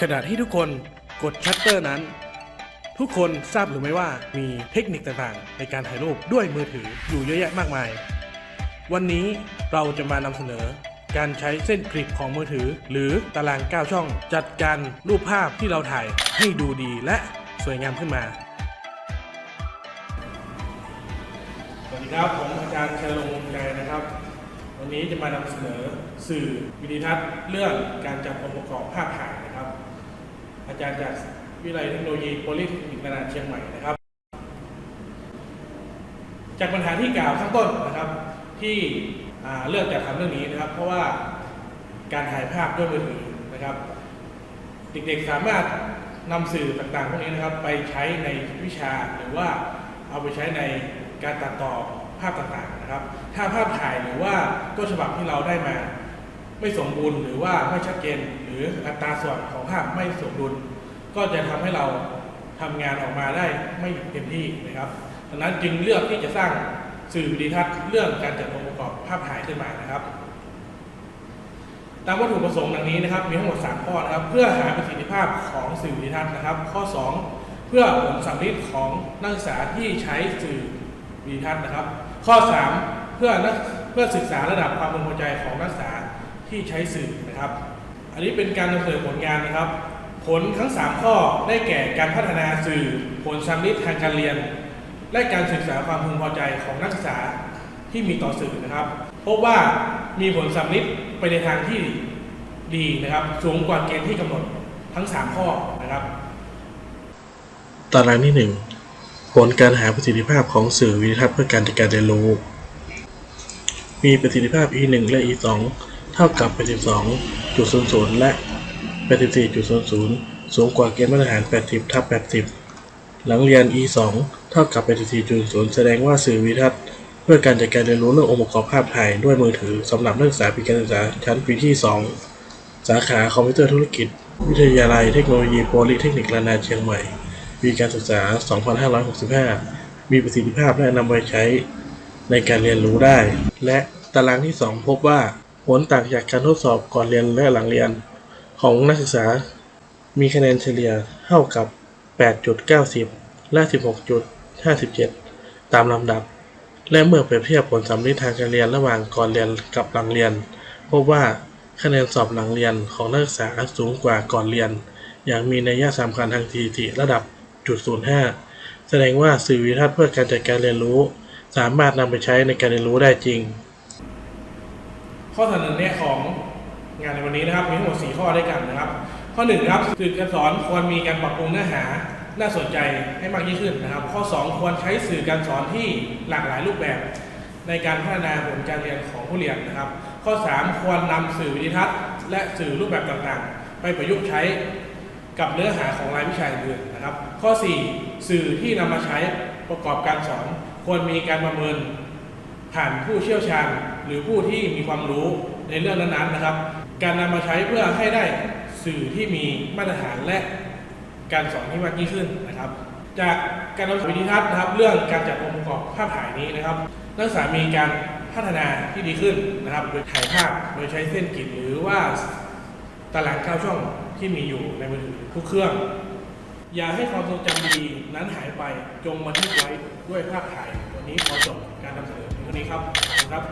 ขณะที่ทุกคนกดชัตเตอร์นั้น ทุกคนทราบหรือไม่ว่ามีเทคนิคต่างๆ ในการถ่ายรูปด้วยมือถืออยู่เยอะแยะมากมาย วันนี้เราจะมานำเสนอ การใช้เส้นกริบของมือถือ หรือตาราง 9 ช่อง จัดการรูปภาพที่เราถ่ายให้ดูดีและสวยงามขึ้นมา สวัสดีครับ ผมอาจารย์ชัยรงใจนะครับ วันนี้จะมานำเสนอสื่อวิดีทัศน์เรื่องการจัดองค์ประกอบภาพถ่าย จารย์จากวิทยาลัยเทคโนโลยีโพลิเทคนิคนานาเชียงใหม่นะครับ จากปัญหาที่กล่าวข้างต้นนะครับ ที่เลือกจะทำเรื่องนี้นะครับ เพราะว่าการถ่ายภาพด้วยมือถือนะครับ เด็กๆสามารถนำสื่อต่างๆพวกนี้นะครับ ไปใช้ในวิชาหรือว่าเอาไปใช้ในการตัดต่อภาพต่างๆนะครับ ถ้าภาพถ่ายหรือว่าต้นฉบับที่เราได้มา ไม่สมบูรณ์หรือว่าไม่ชัดเจน หรืออัตราส่วนของภาพไม่สมดุล ก็จะทำให้เราทำงานออกมาได้ไม่เต็มที่นะครับดังนั้นจึงเลือกที่จะสร้างสื่อวิดีทัศน์เรื่องการจัดองค์ประกอบภาพถ่ายขึ้นมานะครับ ตามวัตถุประสงค์ดังนี้นะครับ มีทั้งหมด 3 ข้อนะครับ เพื่อหาประสิทธิภาพของสื่อวิดีทัศน์นะครับ ข้อ 2 เพื่อผลสัมฤทธิ์ของนักศึกษาที่ใช้สื่อวิดีทัศน์นะครับ ข้อ 3 เพื่อนักเพื่อศึกษาระดับความพึงพอใจของนักศึกษาที่ใช้สื่อนะครับ อันนี้เป็นการนำเสนอผลงานนะครับ ผลทั้ง 3 ข้อได้แก่การพัฒนาสื่อ ผลสัมฤทธิ์ทางการเรียน และการศึกษาความพึงพอใจของนักศึกษาที่มีต่อสื่อนะครับ พบว่ามีผลสัมฤทธิ์ไปในทางที่ดีนะครับ สูงกว่าเกณฑ์ที่กำหนดทั้ง 3 ข้อนะครับ ตารางที่ 1 ผลการหาประสิทธิภาพของสื่อวิดีทัศน์เพื่อการจัดการเรียนรู้ มีประสิทธิภาพ E1 และ E2 เท่ากับ82.00และ 84.00 สูงกว่าเกณฑ์มาตรฐาน 80 ทับ 80 หลังเรียน E2 เท่ากับ 84.0 แสดงว่าสื่อวิดีทัศน์เพื่อการจัดการเรียนรู้เรื่ององค์ประกอบภาพถ่ายด้วยมือถือสำหรับนักศึกษาปีการศึกษาชั้นปีที่ 2 สาขาคอมพิวเตอร์ธุรกิจ วิทยาลัยเทคโนโลยีโพลิเทคนิคนานาเชียงใหม่ปีการศึกษา 2565 มีประสิทธิภาพและนำไปใช้ในการเรียนรู้ได้ และตารางที่ 2 พบว่า ผลต่างจากการทดสอบก่อนเรียนและหลังเรียน ของนักศึกษา มีคะแนนเฉลี่ยเท่ากับ 8.90 และ 16.57 ตามลำดับ และเมื่อเปรียบเทียบผลสำลิดทางการเรียนระหว่างก่อนเรียนกับหลังเรียน พบว่าคะแนนสอบหลังเรียนของนักศึกษาสูงกว่าก่อนเรียน อย่างมีนัยสำคัญทางสถิติระดับจุด05 แสดงว่าสื่อวิทัศน์เพื่อการจัดการเรียนรู้ สามารถนำไปใช้ในการเรียนรู้ได้จริง ข้อเสนอแนะของ งานในวันนี้นะครับมีทั้งหมด 4 ข้อด้วยกันนะครับ ข้อ1ครับสื่อการสอนควรมีการปรับปรุงเนื้อหาน่าสนใจให้มากยิ่งขึ้นนะครับ ข้อ 2 ควรใช้สื่อการสอนที่หลากหลายรูปแบบ ในการพัฒนาผลการเรียนของผู้เรียนนะครับ ข้อ 3 ควรนำสื่อวิดีทัศน์ และสื่อรูปแบบต่างๆ ไปประยุกต์ใช้กับเนื้อหาของรายวิชาอื่นนะครับ ข้อ 4 สื่อที่นำมาใช้ประกอบการสอน ควรมีการประเมินผ่านผู้เชี่ยวชาญ หรือผู้ที่มีความรู้ ในเรื่องนั้นๆนะครับ การนำมาใช้เพื่อให้ได้สื่อที่มีมาตรฐานและการสอนที่มากยิ่งขึ้นนะครับ จากการนำสวิธีทัศน์นะครับ เรื่องการจัดองค์ประกอบภาพถ่ายนี้นะครับ นักศึกษามีการพัฒนาที่ดีขึ้นนะครับ โดยถ่ายภาพโดยใช้เส้นกริดหรือว่าตารางเก้าช่องที่มีอยู่ในมือถือทุกเครื่อง อย่าให้ความทรงจำดีนั้นหายไปจงบันทึกไว้ด้วยภาพถ่ายวันนี้ขอจบการนำเสนอเพียงเท่านี้ครับครับ